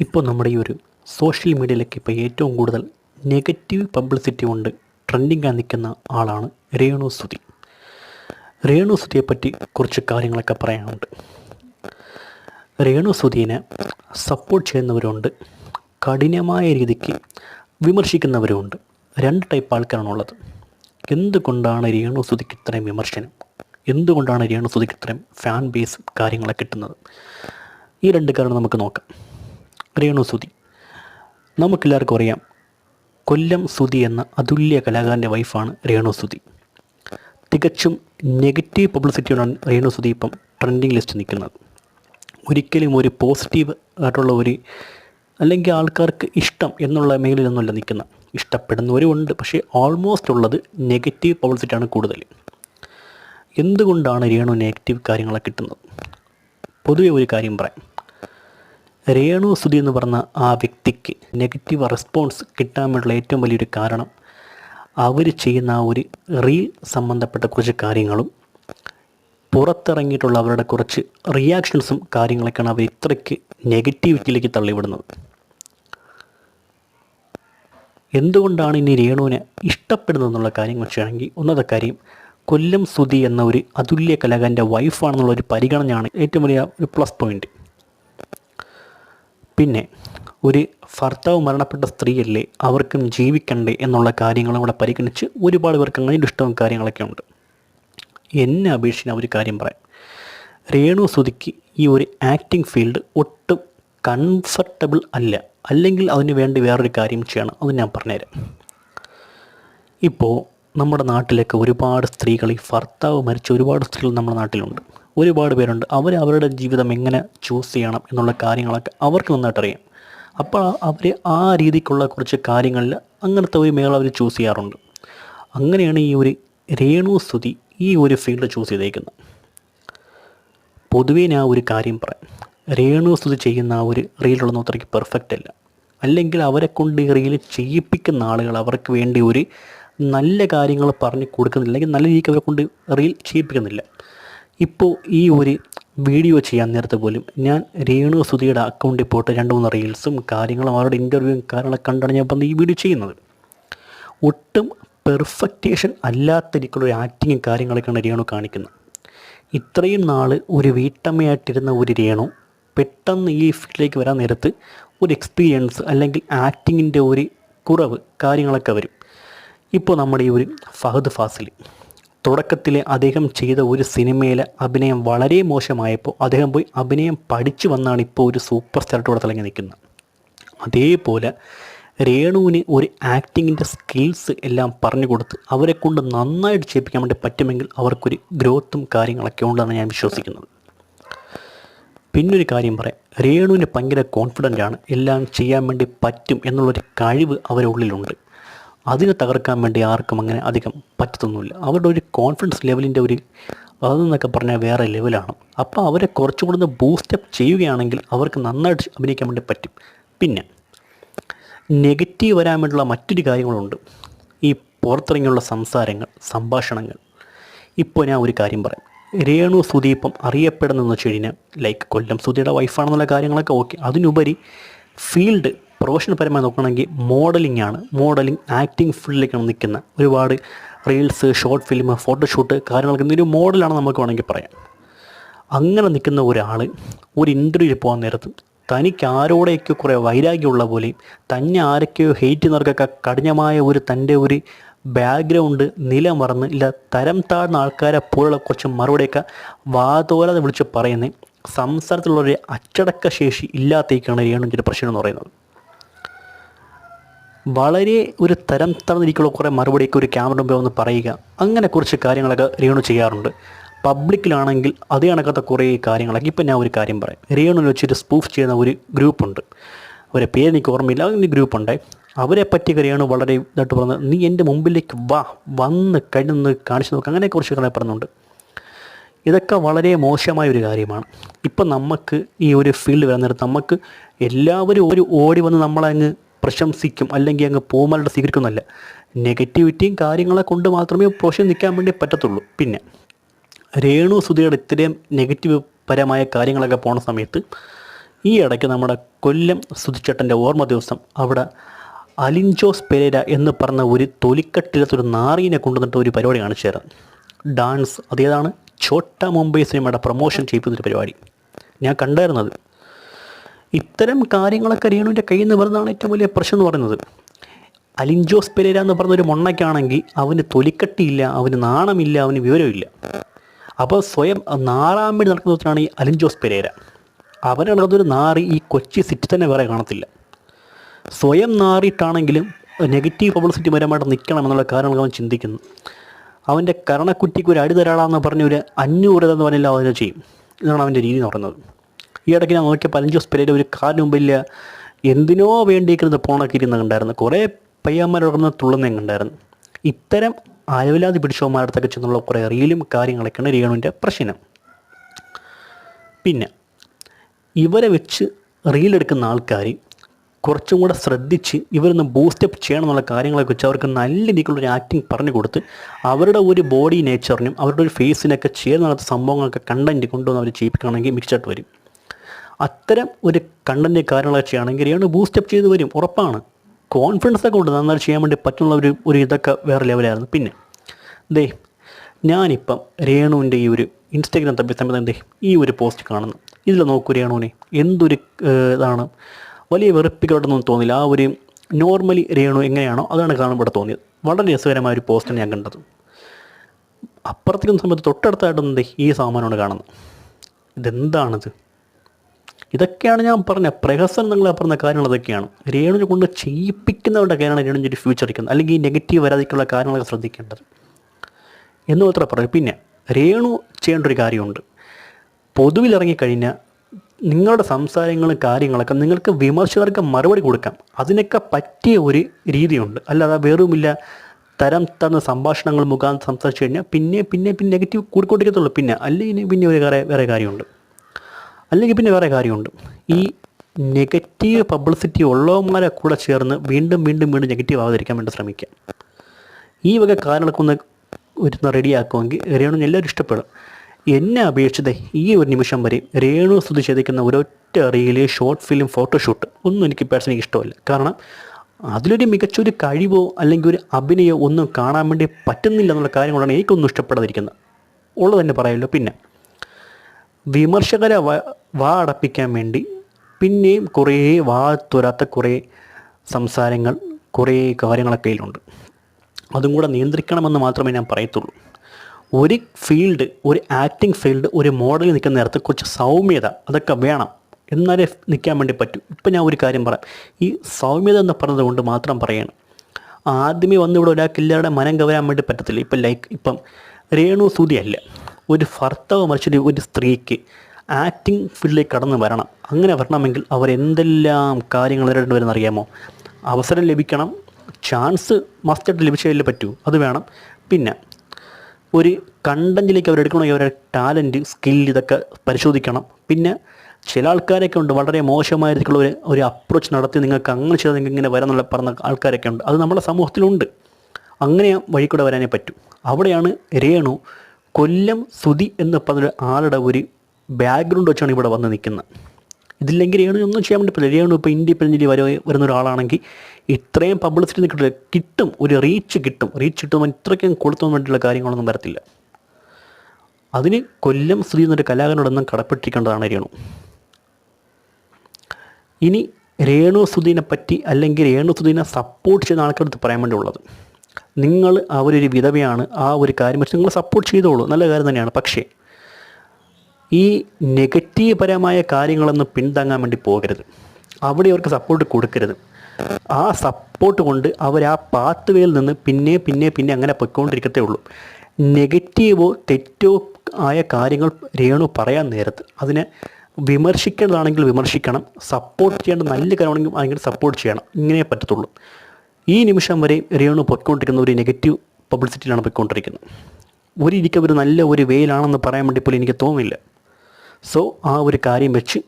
ഇപ്പോൾ നമ്മുടെ ഈ ഒരു സോഷ്യൽ മീഡിയയിലേക്ക് ഇപ്പോൾ ഏറ്റവും കൂടുതൽ നെഗറ്റീവ് പബ്ലിസിറ്റി കൊണ്ട് ട്രെൻഡിങ്ങായി നിൽക്കുന്ന ആളാണ് രേണു സുധി. രേണു സുധിയെ പറ്റി കുറച്ച് കാര്യങ്ങളൊക്കെ പറയാനുണ്ട്. രേണു സുധീനെ സപ്പോർട്ട് ചെയ്യുന്നവരുണ്ട് കഠിനമായ രീതിക്ക് വിമർശിക്കുന്നവരുമുണ്ട്. രണ്ട് ടൈപ്പ് ആൾക്കാരാണുള്ളത്. എന്തുകൊണ്ടാണ് രേണു സുധിക്ക് ഇത്രയും വിമർശനം? എന്തുകൊണ്ടാണ് രേണു സുധിക്ക് ഇത്രയും ഫാൻ ബേസ് കാര്യങ്ങളൊക്കെ കിട്ടുന്നത്? ഈ രണ്ട് കാരണം നമുക്ക് നോക്കാം. രേണു സുധി നമുക്കെല്ലാവർക്കും അറിയാം കൊല്ലം സുധി എന്ന അതുല്യ കലാകാരന്റെ വൈഫാണ് രേണു സുധി തികച്ചും നെഗറ്റീവ് പബ്ലിസിറ്റിയോടാണ് രേണു സുധി ഇപ്പം ട്രെൻഡിങ് ലിസ്റ്റ് നിൽക്കുന്നത്. ഒരിക്കലും ഒരു പോസിറ്റീവ് ആയിട്ടുള്ള ഒരു അല്ലെങ്കിൽ ആൾക്കാർക്ക് ഇഷ്ടം എന്നുള്ള മേഖലയിലൊന്നുമല്ല നിൽക്കുന്ന ഇഷ്ടപ്പെടുന്നവരും ഉണ്ട് പക്ഷേ ഓൾമോസ്റ്റ് ഉള്ളത് നെഗറ്റീവ് പബ്ലിസിറ്റിയാണ് കൂടുതൽ. എന്തുകൊണ്ടാണ് രേണു നെഗറ്റീവ് കാര്യങ്ങളൊക്കെ കിട്ടുന്നത്? പൊതുവെ ഒരു കാര്യം പറയാം. രേണു സുധി എന്ന് പറഞ്ഞ ആ വ്യക്തിക്ക് നെഗറ്റീവ് റെസ്പോൺസ് കിട്ടാൻ വേണ്ടിയുള്ള ഏറ്റവും വലിയൊരു കാരണം അവർ ചെയ്യുന്ന ആ ഒരു റീൽ സംബന്ധപ്പെട്ട കുറച്ച് കാര്യങ്ങളും പുറത്തിറങ്ങിയിട്ടുള്ള അവരുടെ കുറച്ച് റിയാക്ഷൻസും കാര്യങ്ങളൊക്കെയാണ് അവർ ഇത്രയ്ക്ക് നെഗറ്റിവിറ്റിയിലേക്ക് തള്ളിവിടുന്നത്. എന്തുകൊണ്ടാണ് ഇനി രേണുവിനെ ഇഷ്ടപ്പെടുന്നത് എന്നുള്ള കാര്യം വെച്ചാണെങ്കിൽ ഒന്നാമത്തെ കാര്യം കൊല്ലം സുധി എന്ന ഒരു അതുല്യ കലാകാരന്റെ വൈഫാണെന്നുള്ള ഒരു പരിഗണനയാണ് ഏറ്റവും വലിയ ഒരു പ്ലസ് പോയിന്റ് പിന്നെ ഒരു ഭർത്താവ് മരണപ്പെട്ട സ്ത്രീയല്ലേ അവർക്കും ജീവിക്കണ്ടേ എന്നുള്ള കാര്യങ്ങളും കൂടെ പരിഗണിച്ച് ഒരുപാട് പേർക്ക് അങ്ങനെ ഇഷ്ടവും കാര്യങ്ങളൊക്കെ ഉണ്ട്. എന്നെ അപേക്ഷിച്ച് ഒരു കാര്യം പറയാം. രേണു സുതിക്ക് ഈ ഒരു ആക്ടിംഗ് ഫീൽഡ് ഒട്ടും കംഫർട്ടബിൾ അല്ല. അല്ലെങ്കിൽ അതിന് വേണ്ടി വേറൊരു കാര്യം ചെയ്യണം. അത് ഞാൻ പറഞ്ഞുതരാം. ഇപ്പോൾ നമ്മുടെ നാട്ടിലൊക്കെ ഒരുപാട് സ്ത്രീകൾ ഈ ഭർത്താവ് മരിച്ച ഒരുപാട് സ്ത്രീകൾ നമ്മുടെ നാട്ടിലുണ്ട്. ഒരുപാട് പേരുണ്ട്. അവർ അവരുടെ ജീവിതം എങ്ങനെ ചൂസ് ചെയ്യണം എന്നുള്ള കാര്യങ്ങളൊക്കെ അവർക്ക് നന്നായിട്ട് അറിയാം. അപ്പോൾ അവർ ആ രീതിക്കുള്ള കുറച്ച് കാര്യങ്ങളിൽ അങ്ങനത്തെ ഒരു മേഖല അവർ ചൂസ് ചെയ്യാറുണ്ട്. അങ്ങനെയാണ് ഈ ഒരു രേണു സ്തുതി ഈ ഒരു ഫീൽഡ് ചൂസ് ചെയ്തേക്കുന്നത്. പൊതുവേ ഞാൻ ഒരു കാര്യം പറയാം. രേണു സ്തുതി ചെയ്യുന്ന ആ ഒരു റീലുള്ളൊന്നും അത്രയ്ക്ക് പെർഫെക്റ്റ് അല്ല. അല്ലെങ്കിൽ അവരെ കൊണ്ട് ഈ റീൽ ചെയ്യിപ്പിക്കുന്ന ആളുകൾ അവർക്ക് വേണ്ടി ഒരു നല്ല കാര്യങ്ങൾ പറഞ്ഞു കൊടുക്കുന്നില്ല. അല്ലെങ്കിൽ നല്ല രീതിക്ക് അവരെ കൊണ്ട് റീൽ ചെയ്യിപ്പിക്കുന്നില്ല. ഇപ്പോൾ ഈ ഒരു വീഡിയോ ചെയ്യാൻ നേരത്തെ പോലും ഞാൻ രേണു സുധിയുടെ അക്കൗണ്ടിൽ പോയിട്ട് രണ്ട് മൂന്ന് റീൽസും കാര്യങ്ങളും അവരുടെ ഇന്റർവ്യൂവും കാര്യങ്ങളൊക്കെ കണ്ടാണ് ഞാൻ വന്ന് ഈ വീഡിയോ ചെയ്യുന്നത്. ഒട്ടും പെർഫെക്റ്റേഷൻ അല്ലാത്ത രീതിക്കുള്ള ഒരു ആക്ടിങ്ങും കാര്യങ്ങളൊക്കെയാണ് രേണു കാണിക്കുന്നത്. ഇത്രയും നാൾ ഒരു വീട്ടമ്മയായിട്ടിരുന്ന ഒരു രേണു പെട്ടെന്ന് ഈ ഫീൽഡിലേക്ക് വരാൻ നേരത്ത് ഒരു എക്സ്പീരിയൻസ് അല്ലെങ്കിൽ ആക്ടിങ്ങിന്റെ ഒരു കുറവ് കാര്യങ്ങളൊക്കെ വരും. ഇപ്പോൾ നമ്മുടെ ഈ ഒരു ഫഹദ് ഫാസിൽ തുടക്കത്തിൽ അദ്ദേഹം ചെയ്ത ഒരു സിനിമയിലെ അഭിനയം വളരെ മോശമായപ്പോൾ അദ്ദേഹം പോയി അഭിനയം പഠിച്ചു വന്നാണ് ഇപ്പോൾ ഒരു സൂപ്പർ സ്റ്റാർട്ടോടെ തിളങ്ങി നിൽക്കുന്നത്. അതേപോലെ രേണുവിന് ഒരു ആക്ടിങ്ങിന്റെ സ്കിൽസ് എല്ലാം പറഞ്ഞു കൊടുത്ത് അവരെ കൊണ്ട് നന്നായിട്ട് ചെയ്യിപ്പിക്കാൻ വേണ്ടി പറ്റുമെങ്കിൽ അവർക്കൊരു ഗ്രോത്തും കാര്യങ്ങളൊക്കെ ഉണ്ടെന്ന് ഞാൻ വിശ്വസിക്കുന്നത്. പിന്നൊരു കാര്യം പറയാം. രേണുവിന് ഭയങ്കര കോൺഫിഡന്റ് ആണ്. എല്ലാം ചെയ്യാൻ വേണ്ടി പറ്റും എന്നുള്ളൊരു കഴിവ് അവരുടെ ഉള്ളിലുണ്ട്. അതിനെ തകർക്കാൻ വേണ്ടി ആർക്കും അങ്ങനെ അധികം പറ്റത്തൊന്നുമില്ല. അവരുടെ ഒരു കോൺഫിഡൻസ് ലെവലിന്റെ ഒരു അതെന്നൊക്കെ പറഞ്ഞാൽ വേറെ ലെവലാണ് അപ്പോൾ അവരെ കുറച്ചുകൂടെ ഒന്ന് ബൂസ്റ്റപ്പ് ചെയ്യുകയാണെങ്കിൽ അവർക്ക് നന്നായിട്ട് അഭിനയിക്കാൻ വേണ്ടി പറ്റും. പിന്നെ നെഗറ്റീവ് വരാൻ വേണ്ടിയുള്ള മറ്റൊരു കാര്യങ്ങളുണ്ട്. ഈ പുറത്തിറങ്ങിയുള്ള സംസാരങ്ങൾ സംഭാഷണങ്ങൾ. ഇപ്പോൾ ഞാൻ ഒരു കാര്യം പറയാം. രേണു സുദീപം അറിയപ്പെടുന്നതെന്ന് വെച്ച് കഴിഞ്ഞാൽ ലൈക്ക് കൊല്ലം സുധിയുടെ വൈഫാണെന്നുള്ള കാര്യങ്ങളൊക്കെ ഓക്കെ അതിനുപരി ഫീൽഡ് പ്രൊഫഷണൽ പരമായി നോക്കുകയാണെങ്കിൽ മോഡലിംഗ് ആണ് മോഡലിംഗ് ആക്ടിങ് ഫീൽഡിലേക്കാണ് നിൽക്കുന്ന ഒരുപാട് റീൽസ് ഷോർട്ട് ഫിലിം ഫോട്ടോഷൂട്ട് കാര്യങ്ങളൊക്കെ ഒരു മോഡലാണ് നമുക്ക് വേണമെങ്കിൽ പറയാം. അങ്ങനെ നിൽക്കുന്ന ഒരാൾ ഒരു ഇന്റർവ്യൂവിൽ പോകാൻ നേരത്ത് തനിക്ക് ആരോടെയൊക്കെ കുറേ വൈരാഗ്യമുള്ള പോലെയും തന്നെ ആരൊക്കെയോ ഹെയ്റ്റ് ചെയ്യുന്നവർക്കൊക്കെ കഠിനമായ ഒരു തന്റെ ഒരു ബാക്ക്ഗ്രൗണ്ട് നില മറന്ന് ഇല്ല തരം താഴ്ന്ന ആൾക്കാരെ പോലുള്ള കുറച്ച് മറുപടിയൊക്കെ വാതോരാതെ വിളിച്ച് പറയുന്നത് സംസാരത്തിലുള്ള ഒരു അച്ചടക്ക ശേഷി ഇല്ലാത്തേക്കാണ് രേണുവിന്റെ പ്രശ്നം എന്ന് പറയുന്നത്. വളരെ ഒരു തരം തറന്നിരിക്കുള്ള കുറേ മറുപടിയൊക്കെ ഒരു ക്യാമറ മുമ്പേ വന്ന് പറയുക. അങ്ങനെ കുറച്ച് കാര്യങ്ങളൊക്കെ രേണു ചെയ്യാറുണ്ട്. പബ്ലിക്കിലാണെങ്കിൽ അതേ കണക്കാത്ത കുറേ കാര്യങ്ങളൊക്കെ ഇപ്പം ഞാൻ ഒരു കാര്യം പറയാം. രേണുവിൽ വെച്ചിട്ട് സ്പൂഫ് ചെയ്യുന്ന ഒരു ഗ്രൂപ്പുണ്ട് അവരെ പേര് എനിക്ക് ഓർമ്മയില്ല. അങ്ങനെ ഗ്രൂപ്പുണ്ട് അവരെ പറ്റിയൊക്കെ രേണു വളരെ ഇതായിട്ട് പറഞ്ഞത് നീ എന്റെ മുമ്പിലേക്ക് വാ. വന്ന് കഴിഞ്ഞൊന്ന് കാണിച്ചു നോക്കുക അങ്ങനെ കുറച്ച് കാര്യം പറഞ്ഞുണ്ട്. ഇതൊക്കെ വളരെ മോശമായ ഒരു കാര്യമാണ്. ഇപ്പം നമുക്ക് ഈ ഒരു ഫീൽഡ് വരുന്നിടത്ത് നമുക്ക് എല്ലാവരും ഒരു ഓടി വന്ന് നമ്മളങ്ങ് പ്രശംസിക്കും അല്ലെങ്കിൽ അങ്ങ് പൂമലയുടെ സ്വീകരിക്കുന്നല്ല നെഗറ്റിവിറ്റിയും കാര്യങ്ങളെ കൊണ്ട് മാത്രമേ പ്രൊഷൻ നിൽക്കാൻ വേണ്ടി പറ്റത്തുള്ളൂ. പിന്നെ രേണു സുധിയുടെ ഇത്രയും നെഗറ്റീവ് പരമായ കാര്യങ്ങളൊക്കെ പോണ സമയത്ത് ഈ ഇടയ്ക്ക് നമ്മുടെ കൊല്ലം സുധിച്ചേട്ടന്റെ ഓർമ്മ ദിവസം അവിടെ അലിൻജോസ് പെരേര എന്ന് പറഞ്ഞ ഒരു തൊലിക്കട്ടിലത്തൊരു നാറീനെ കൊണ്ടുവന്നിട്ട് ഒരു പരിപാടി കാണിച്ചു തരാം ഡാൻസ് അതേതാണ്? ചോട്ട മുംബൈ സിനിമയുടെ പ്രൊമോഷൻ ചെയ്യിപ്പിക്കുന്നൊരു പരിപാടി. ഞാൻ കണ്ടായിരുന്നത്. ഇത്തരം കാര്യങ്ങളൊക്കെ രേണുവിന്റെ കയ്യിൽ നിന്ന് വരുന്നതാണ് ഏറ്റവും വലിയ പ്രശ്നം എന്ന് പറയുന്നത്. അലിൻജോസ് പെരേര എന്ന് പറഞ്ഞൊരു മൊണ്ണയ്ക്കാണെങ്കിൽ അവന് തൊലിക്കട്ടിയില്ല അവന് നാണമില്ല അവന് വിവരമില്ല. അപ്പോൾ സ്വയം നാറാൻ വേണ്ടി നടക്കുന്നതിനാണ് ഈ അലിൻജോസ് പെരേര. അവനതൊരു നാറി ഈ കൊച്ചി സിറ്റി തന്നെ വേറെ കാണത്തില്ല. സ്വയം നാറിയിട്ടാണെങ്കിലും നെഗറ്റീവ് പബ്ലിസിറ്റി പരമായിട്ട് നിൽക്കണം എന്നുള്ള കാര്യങ്ങൾ അവൻ ചിന്തിക്കുന്നു അവന്റെ കരണക്കുറ്റിക്ക് ഒരു അടി തരാളാന്ന് പറഞ്ഞ ഒരു അഞ്ഞൂറ് എന്ന് പറഞ്ഞില്ല അവനെ ചെയ്യും. ഇതാണ് അവന്റെ രീതി എന്ന് പറയുന്നത്. ഈ ഇടയ്ക്ക് ഞാൻ നോക്കിയ പതിനഞ്ച് ദിവസം പെരേര ഒരു കാലിന് മുമ്പില്ല എന്തിനോ വേണ്ടിയിരിക്കുന്നത് പോണൊക്കെ ഇരുന്ന് കണ്ടായിരുന്നു. കുറേ പയ്യന്മാരോടൊന്ന് തുള്ളുന്ന കണ്ടായിരുന്നു. ഇത്തരം അലവില്ലാതെ പിടിച്ചവന്മാരുടെ അടുത്തൊക്കെ ചെന്നുള്ള കുറേ റീലും കാര്യങ്ങളൊക്കെയാണ് രേണുവിന്റെ പ്രശ്നം. പിന്നെ ഇവരെ വെച്ച് റീലെടുക്കുന്ന ആൾക്കാർ കുറച്ചും കൂടെ ശ്രദ്ധിച്ച് ഇവരൊന്ന് ബൂസ്റ്റപ്പ് ചെയ്യണം എന്നുള്ള കാര്യങ്ങളൊക്കെ വെച്ച് അവർക്ക് നല്ല രീതിക്കുള്ളൊരു ആക്ടിങ് പറഞ്ഞു കൊടുത്ത് അവരുടെ ഒരു ബോഡി നേച്ചറിനും അവരുടെ ഒരു ഫേസിനൊക്കെ ചേർന്ന് നടത്തുന്ന സംഭവങ്ങളൊക്കെ കണ്ടന്റ് കൊണ്ടുവന്ന് അവർ ചെയ്യിപ്പിക്കുകയാണെങ്കിൽ മിക്സായിട്ട് വരും. അത്തരം ഒരു കണ്ടന്റ് കാര്യങ്ങളൊക്കെ ചെയ്യുകയാണെങ്കിൽ ഇയാൾ ബൂസ്റ്റപ്പ് ചെയ്ത് വരും ഉറപ്പാണ്. കോൺഫിഡൻസ് ഒക്കെ ഉണ്ട് നന്നായി ചെയ്യാൻ വേണ്ടി പറ്റുന്ന ഒരു ഒരു ഇതൊക്കെ വേറെ ലെവലായിരുന്നു പിന്നെ ദേ ഞാനിപ്പം രേണുവിന്റെ ഈ ഒരു ഇൻസ്റ്റാഗ്രാം തപ്പി സമയത്ത് എന്തേ ഈ ഒരു പോസ്റ്റ് കാണുന്നു. ഇതിൽ നോക്കൂ രേണുവിനെ എന്തൊരു ഇതാണ്. വലിയ വെറുപ്പിക്കോട്ടൊന്നും തോന്നില്ല. ആ ഒരു നോർമലി രേണു എങ്ങനെയാണോ അതാണ് കാണാൻ ഇവിടെ തോന്നിയത്. വളരെ രസകരമായ ഒരു പോസ്റ്റാണ് ഞാൻ കണ്ടത്. അപ്പുറത്തേക്കും സമയത്ത് തൊട്ടടുത്തായിട്ടൊന്നും ഈ സാമാനമാണ് കാണുന്നത്. ഇതെന്താണിത്? ഇതൊക്കെയാണ് ഞാൻ പറഞ്ഞ പ്രഹസനം നിങ്ങൾ പറഞ്ഞ കാര്യങ്ങൾ അതൊക്കെയാണ്. രേണുവിനെ കൊണ്ട് ചെയ്യിപ്പിക്കുന്നവരുടെ കാര്യമാണ് രേണുവിന്റെ ഒരു ഫ്യൂച്ചർ ഇരിക്കുന്നത്. അല്ലെങ്കിൽ ഈ നെഗറ്റീവ് വരാതിക്കുള്ള കാര്യങ്ങളൊക്കെ ശ്രദ്ധിക്കേണ്ടത്. എന്ന് മാത്രമേ പറയൂ. പിന്നെ രേണു ചെയ്യേണ്ട ഒരു കാര്യമുണ്ട്. പൊതുവിൽ ഇറങ്ങിക്കഴിഞ്ഞാൽ നിങ്ങളുടെ സംസാരങ്ങളും കാര്യങ്ങളൊക്കെ നിങ്ങൾക്ക് വിമർശകർക്ക് മറുപടി കൊടുക്കാം. അതിനൊക്കെ പറ്റിയ ഒരു രീതിയുണ്ട്. അല്ലാതെ വേറുമില്ല തരം തന്ന സംഭാഷണങ്ങൾ മുഖാന്തരം സംസാരിച്ചു കഴിഞ്ഞാൽ പിന്നെ പിന്നെ പിന്നെ നെഗറ്റീവ് കൂടിക്കൊണ്ടിരിക്കത്തുള്ളൂ. പിന്നെ അല്ലെങ്കിൽ പിന്നെ ഒരു വേറെ വേറെ കാര്യമുണ്ട്. അല്ലെങ്കിൽ പിന്നെ വേറെ കാര്യമുണ്ട്. ഈ നെഗറ്റീവ് പബ്ലിസിറ്റി ഉള്ളവന്മാരെ കൂടെ ചേർന്ന് വീണ്ടും വീണ്ടും വീണ്ടും നെഗറ്റീവ് ആവാതിരിക്കാൻ വേണ്ടി ശ്രമിക്കുക. ഈ വക കാര്യങ്ങളൊക്കെ ഒന്ന് ഒരു റെഡിയാക്കുമെങ്കിൽ രേണുവിന് എല്ലാവരും ഇഷ്ടപ്പെടും. എന്നെ അപേക്ഷിച്ച് ഈ ഒരു നിമിഷം വരെ രേണു സ്തുതി ചെയ്തിരിക്കുന്ന ഒരൊറ്റ റീൽ ഷോർട്ട് ഫിലിം ഫോട്ടോഷൂട്ട് ഒന്നും എനിക്ക് പേഴ്സണലി ഇഷ്ടമല്ല. കാരണം അതിലൊരു മികച്ചൊരു കഴിവോ അല്ലെങ്കിൽ ഒരു അഭിനയോ ഒന്നും കാണാൻ വേണ്ടി പറ്റുന്നില്ല എന്നുള്ള കാര്യങ്ങളാണ് എനിക്കൊന്നും ഇഷ്ടപ്പെടാതിരിക്കുന്നത്. ഉള്ളതന്നെ തന്നെ പറയാമല്ലോ പിന്നെ. വിമർശകരെ വാ അടപ്പിക്കാൻ വേണ്ടി പിന്നെയും കുറേ വാ തുരാത്ത കുറേ സംസാരങ്ങൾ കുറേ കാര്യങ്ങളൊക്കെ ഇതിലുണ്ട് അതും കൂടെ നിയന്ത്രിക്കണമെന്ന് മാത്രമേ ഞാൻ പറയത്തുള്ളൂ. ഒരു ഫീൽഡ് ഒരു ആക്ടിങ് ഫീൽഡ് ഒരു മോഡലിൽ നിൽക്കുന്ന നേരത്തെ കുറച്ച് സൗമ്യത അതൊക്കെ വേണം. എന്നാലേ നിൽക്കാൻ വേണ്ടി പറ്റും. ഇപ്പം ഞാൻ ഒരു കാര്യം പറയാം. ഈ സൗമ്യത എന്ന് പറഞ്ഞത് കൊണ്ട് മാത്രം പറയണം. ആദ്യമേ വന്നിവിടെ ഒരാൾക്ക് എല്ലാവരുടെ മനം കവരാൻ വേണ്ടി പറ്റത്തില്ല. ഇപ്പം ലൈക്ക് ഇപ്പം രേണു സൂതി അല്ല. ഒരു ഭർത്താവ് മറിച്ചൊരു ഒരു സ്ത്രീക്ക് ആക്ടിങ് ഫീൽഡിലേക്ക് കടന്നു വരണം. അങ്ങനെ വരണമെങ്കിൽ അവർ എന്തെല്ലാം കാര്യങ്ങൾ നേരിടേണ്ടി അറിയാമോ? അവസരം ലഭിക്കണം. ചാൻസ് മസ്റ്റായിട്ട് ലഭിച്ചതിലേ പറ്റൂ. അത് വേണം. പിന്നെ ഒരു കണ്ടന്റിലേക്ക് അവരെടുക്കണമെങ്കിൽ അവരുടെ ടാലന്റ് സ്കിൽ ഇതൊക്കെ പരിശോധിക്കണം. പിന്നെ ചില ആൾക്കാരൊക്കെ ഉണ്ട്. വളരെ മോശമായ രീതിക്കുള്ള ഒരു ഒരു അപ്രോച്ച് നടത്തി നിങ്ങൾക്ക് അങ്ങനെ ചെയ്താൽ നിങ്ങൾക്ക് ഇങ്ങനെ വരാന്നുള്ള പറഞ്ഞ ആൾക്കാരൊക്കെ ഉണ്ട്. അത് നമ്മുടെ സമൂഹത്തിലുണ്ട്. അങ്ങനെ വഴി വരാനേ പറ്റൂ. അവിടെയാണ് രേണു കൊല്ലം സുതി എന്ന് പറഞ്ഞൊരു ആളുടെ ഒരു ബാക്ക്ഗ്രൗണ്ട് വെച്ചാണ് ഇവിടെ വന്ന് നിൽക്കുന്നത്. ഇതില്ലെങ്കിൽ രേണു ഒന്നും ചെയ്യാൻ വേണ്ടി പറ്റില്ല. രേണു ഇപ്പോൾ ഇൻഡിപെൻഡന്റ് വര വരുന്ന ഒരാളാണെങ്കിൽ ഇത്രയും പബ്ലിസിറ്റി കിട്ടില്ല കിട്ടും. ഒരു റീച്ച് കിട്ടും. റീച്ച് കിട്ടുമ്പോൾ ഇത്രയ്ക്കും കൊടുത്തു വേണ്ടിയുള്ള കാര്യങ്ങളൊന്നും വരത്തില്ല. അതിന് കൊല്ലം സ്ത്രീ എന്നൊരു കലാകാരനോടൊന്നും കടപ്പെട്ടിരിക്കേണ്ടതാണ് രേണു. ഇനി രേണു സുധീനെ പറ്റി അല്ലെങ്കിൽ രേണു സുധീനെ സപ്പോർട്ട് ചെയ്യുന്ന ആൾക്കാർക്ക് പറയാൻ വേണ്ടി ഉള്ളത് നിങ്ങൾ അവരൊരു വിധവയാണ് ആ ഒരു കാര്യം വെച്ച് നിങ്ങൾ സപ്പോർട്ട് ചെയ്തോളൂ. നല്ല കാര്യം തന്നെയാണ്. പക്ഷേ ഈ നെഗറ്റീവ് പരമായ കാര്യങ്ങളൊന്നും പിന്താങ്ങാൻ വേണ്ടി പോകരുത്. അവിടെ അവർക്ക് സപ്പോർട്ട് കൊടുക്കരുത്. ആ സപ്പോർട്ട് കൊണ്ട് അവർ ആ പാത്ത് വേയിൽ നിന്ന് പിന്നെ പിന്നെ പിന്നെ അങ്ങനെ പൊയ്ക്കൊണ്ടിരിക്കത്തേ ഉള്ളൂ. നെഗറ്റീവോ തെറ്റോ ആയ കാര്യങ്ങൾ രേണു പറയാൻ നേരത്ത് അതിനെ വിമർശിക്കേണ്ടതാണെങ്കിൽ വിമർശിക്കണം. സപ്പോർട്ട് ചെയ്യേണ്ട നല്ല കാര്യമാണെങ്കിൽ അതിനെ സപ്പോർട്ട് ചെയ്യണം. ഇങ്ങനെ പറ്റത്തുള്ളൂ. ഈ നിമിഷം വരെ രേണു പൊയ്ക്കൊണ്ടിരിക്കുന്ന ഒരു നെഗറ്റീവ് പബ്ലിസിറ്റിയിലാണ് പൊയ്ക്കൊണ്ടിരിക്കുന്നത്. ഇരിക്കൽ ഒരു നല്ല ഒരു വെയിലാണെന്ന് പറയാൻ വേണ്ടി പോലും എനിക്ക് തോന്നില്ല. സോ ആ ഒരു കാര്യം വെച്ച്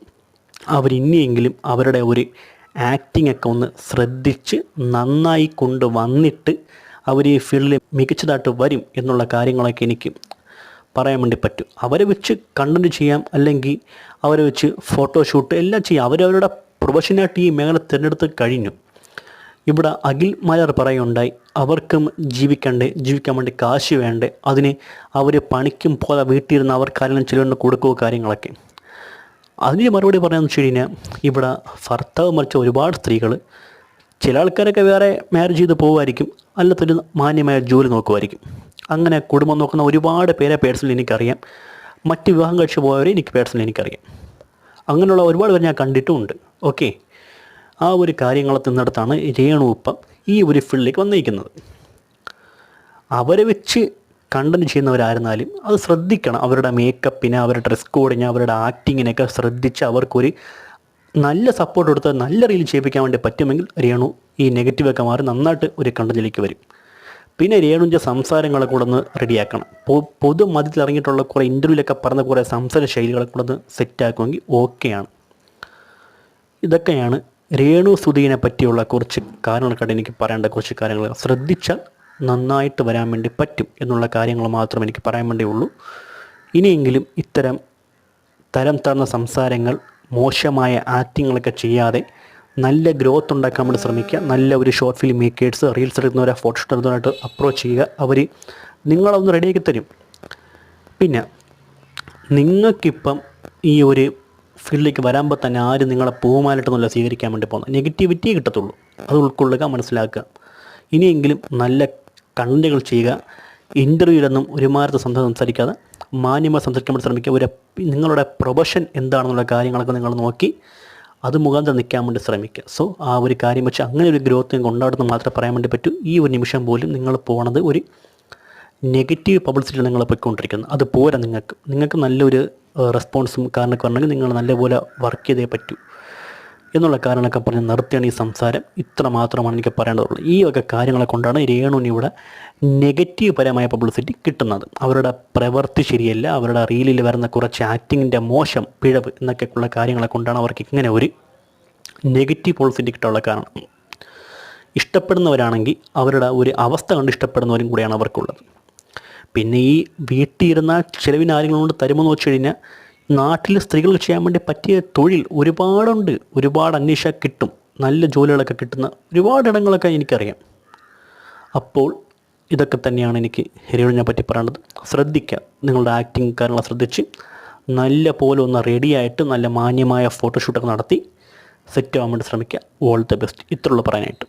അവർ ഇനിയെങ്കിലും അവരുടെ ഒരു ആക്ടിംഗ് ഒക്കെ ഒന്ന് ശ്രദ്ധിച്ച് നന്നായി കൊണ്ട് വന്നിട്ട് അവർ ഈ ഫീൽഡിൽ മികച്ചതായിട്ട് വരും എന്നുള്ള കാര്യങ്ങളൊക്കെ എനിക്ക് പറയാൻ വേണ്ടി പറ്റും. അവരെ വെച്ച് കണ്ടന്റ് ചെയ്യാം അല്ലെങ്കിൽ അവരെ വെച്ച് ഫോട്ടോഷൂട്ട് എല്ലാം ചെയ്യാം. അവരവരുടെ പ്രൊഫഷനായിട്ട് ഈ മേഖല തിരഞ്ഞെടുത്ത് കഴിഞ്ഞു. ഇവിടെ അഖിൽ മലർ പറയുണ്ടായി അവർക്കും ജീവിക്കണ്ടേ ജീവിക്കാൻ വേണ്ടി കാശ് വേണ്ടേ അതിന് അവർ പണിക്കും പോലെ വീട്ടിലിരുന്ന് അവർക്കാരെല്ലാം ചിലവണ്ട് കൊടുക്കുക കാര്യങ്ങളൊക്കെ. അതിന് മറുപടി പറയാമെന്ന് വെച്ച് കഴിഞ്ഞാൽ ഇവിടെ ഭർത്താവ് മറിച്ച ഒരുപാട് സ്ത്രീകൾ ചില ആൾക്കാരൊക്കെ വേറെ മാരേജ് ചെയ്ത് പോകുമായിരിക്കും അല്ലാത്തൊരു മാന്യമായ ജോലി നോക്കുമായിരിക്കും. അങ്ങനെ കുടുംബം നോക്കുന്ന ഒരുപാട് പേരെ പേഴ്സണലി എനിക്കറിയാം. മറ്റ് വിവാഹം കഴിച്ച് പോയവരെ എനിക്ക് പേഴ്സണലി എനിക്കറിയാം. അങ്ങനെയുള്ള ഒരുപാട് പേര് ഞാൻ കണ്ടിട്ടുമുണ്ട്. ഓക്കെ ആ ഒരു കാര്യങ്ങളെ തിന്നിടത്താണ് രേണു ഈ ഒരു ഫീൽഡിലേക്ക് വന്നിരിക്കുന്നത്. അവരെ വെച്ച് കണ്ടന്റ് ചെയ്യുന്നവരായിരുന്നാലും അത് ശ്രദ്ധിക്കണം. അവരുടെ മേക്കപ്പിനെ അവരുടെ ഡ്രസ് കോഡിനെ അവരുടെ ആക്ടിങ്ങിനെയൊക്കെ ശ്രദ്ധിച്ച് അവർക്കൊരു നല്ല സപ്പോർട്ട് കൊടുത്ത് നല്ല റീൽ ചെയ്യിപ്പിക്കാൻ വേണ്ടി പറ്റുമെങ്കിൽ രേണു ഈ നെഗറ്റീവൊക്കെ മാറി നന്നായിട്ട് ഒരു കണ്ടന്റിലേക്ക് വരും. പിന്നെ രേണുവിന്റെ സംസാരങ്ങളെ കൂടെ ഒന്ന് റെഡിയാക്കണം പൊതു മതത്തിൽ ഇറങ്ങിയിട്ടുള്ള കുറേ ഇന്റർവ്യൂലൊക്കെ പറഞ്ഞ കുറേ സംസാര ശൈലികളെ കൂടെ ഒന്ന് സെറ്റാക്കുമെങ്കിൽ ഓക്കെയാണ് ഇതൊക്കെയാണ് രേണു സുധീനെ പറ്റിയുള്ള കുറച്ച് കാര്യങ്ങളൊക്കെ എനിക്ക് പറയേണ്ട കുറച്ച് കാര്യങ്ങൾ ശ്രദ്ധിച്ചാൽ നന്നായിട്ട് വരാൻ വേണ്ടി പറ്റും എന്നുള്ള കാര്യങ്ങൾ മാത്രം എനിക്ക് പറയാൻ വേണ്ടി ഉള്ളൂ. ഇനിയെങ്കിലും ഇത്തരം തരം തന്ന സംസാരങ്ങൾ മോശമായ ആക്ടിങ്ങളൊക്കെ ചെയ്യാതെ നല്ല ഗ്രോത്ത് ഉണ്ടാക്കാൻ വേണ്ടി ശ്രമിക്കുക. നല്ല ഒരു ഷോർട്ട് ഫിലിം മേക്കേഴ്സ് റീൽസ് എടുക്കുന്നവരെ ഫോട്ടോ എടുക്കുന്നവരായിട്ട് അപ്രോച്ച് ചെയ്യുക. അവർ നിങ്ങളൊന്ന് റെഡിയാക്കി തരും. പിന്നെ നിങ്ങൾക്കിപ്പം ഈ ഒരു ഫീൽഡിലേക്ക് വരാമ്പോൾ തന്നെ ആരും നിങ്ങളെ പൂമാലിട്ടൊന്നുമല്ല സ്വീകരിക്കാൻ വേണ്ടി പോകുന്നത് നെഗറ്റിവിറ്റി കിട്ടത്തുള്ളൂ. അത് ഉൾക്കൊള്ളുക മനസ്സിലാക്കുക. ഇനിയെങ്കിലും നല്ല കണ്ടന്റുകൾ ചെയ്യുക ഇന്റർവ്യൂലൊന്നും ഒരുമാരത്തെ സംസാരം സംസാരിക്കാതെ മാന്യമായി സംസാരിക്കാൻ വേണ്ടി ശ്രമിക്കുക. ഒരു നിങ്ങളുടെ പ്രൊഫഷൻ എന്താണെന്നുള്ള കാര്യങ്ങളൊക്കെ നിങ്ങൾ നോക്കി അത് മുഖാന്തരം നിൽക്കാൻ വേണ്ടി ശ്രമിക്കുക. സോ ആ ഒരു കാര്യം വെച്ച് അങ്ങനെ ഒരു ഗ്രോത്ത് കൊണ്ടാടുന്നത് മാത്രമേ പറയാൻ വേണ്ടി പറ്റൂ. ഈ ഒരു നിമിഷം പോലും നിങ്ങൾ പോണത് ഒരു നെഗറ്റീവ് പബ്ലിസിറ്റി നിങ്ങൾ പോയിക്കൊണ്ടിരിക്കുന്നത് അത് പോരാ നിങ്ങൾക്ക് നിങ്ങൾക്ക് നല്ലൊരു റെസ്പോൺസും കാരണമൊക്കെ പറഞ്ഞെങ്കിൽ നിങ്ങൾ നല്ലപോലെ വർക്ക് ചെയ്തേ പറ്റൂ. എന്നുള്ള കാരണമൊക്കെ പറഞ്ഞ് നിർത്തിയാണ് ഈ സംസാരം. ഇത്ര മാത്രമാണ് എനിക്ക് പറയേണ്ടതുള്ളൂ ഈ ഒക്കെ കാര്യങ്ങളെ കൊണ്ടാണ് രേണുവിന് ഇവിടെ നെഗറ്റീവ് പരമായ പബ്ലിസിറ്റി കിട്ടുന്നത്. അവരുടെ പ്രവൃത്തി ശരിയല്ല. അവരുടെ റീലിൽ വരുന്ന കുറച്ച് ആക്ടിങ്ങിന്റെ മോശം പിഴവ് എന്നൊക്കെയുള്ള കാര്യങ്ങളെ കൊണ്ടാണ് അവർക്ക് ഇങ്ങനെ ഒരു നെഗറ്റീവ് പബ്ലിസിറ്റി കിട്ടാനുള്ള കാരണം. ഇഷ്ടപ്പെടുന്നവരാണെങ്കിൽ അവരുടെ ഒരു അവസ്ഥ കണ്ട് ഇഷ്ടപ്പെടുന്നവരും കൂടെയാണ് അവർക്കുള്ളത്. പിന്നെ ഈ വീട്ടിലിരുന്ന ചിലവിന് ആരെങ്കിലും കൊണ്ട് തരുമെന്ന് വെച്ച് കഴിഞ്ഞാൽ നാട്ടിൽ സ്ത്രീകൾ ചെയ്യാൻ വേണ്ടി പറ്റിയ തൊഴിൽ ഒരുപാടുണ്ട്. ഒരുപാട് അന്വേഷിച്ചാൽ കിട്ടും. നല്ല ജോലികളൊക്കെ കിട്ടുന്ന ഒരുപാട് ഇടങ്ങളൊക്കെ എനിക്കറിയാം. അപ്പോൾ ഇതൊക്കെ തന്നെയാണ് എനിക്ക് ഹെരിയോടിനെ പറ്റി പറയേണ്ടത് ശ്രദ്ധിക്കുക നിങ്ങളുടെ ആക്ടിങ് കാര്യങ്ങൾ ശ്രദ്ധിച്ച് നല്ല പോലെ ഒന്ന് റെഡിയായിട്ട് നല്ല മാന്യമായ ഫോട്ടോഷൂട്ടൊക്കെ നടത്തി സെറ്റ് ആവാൻ വേണ്ടി ശ്രമിക്കുക. ഓൾ ദ ബെസ്റ്റ് ഇത്രയുള്ള പറയാനായിട്ട്.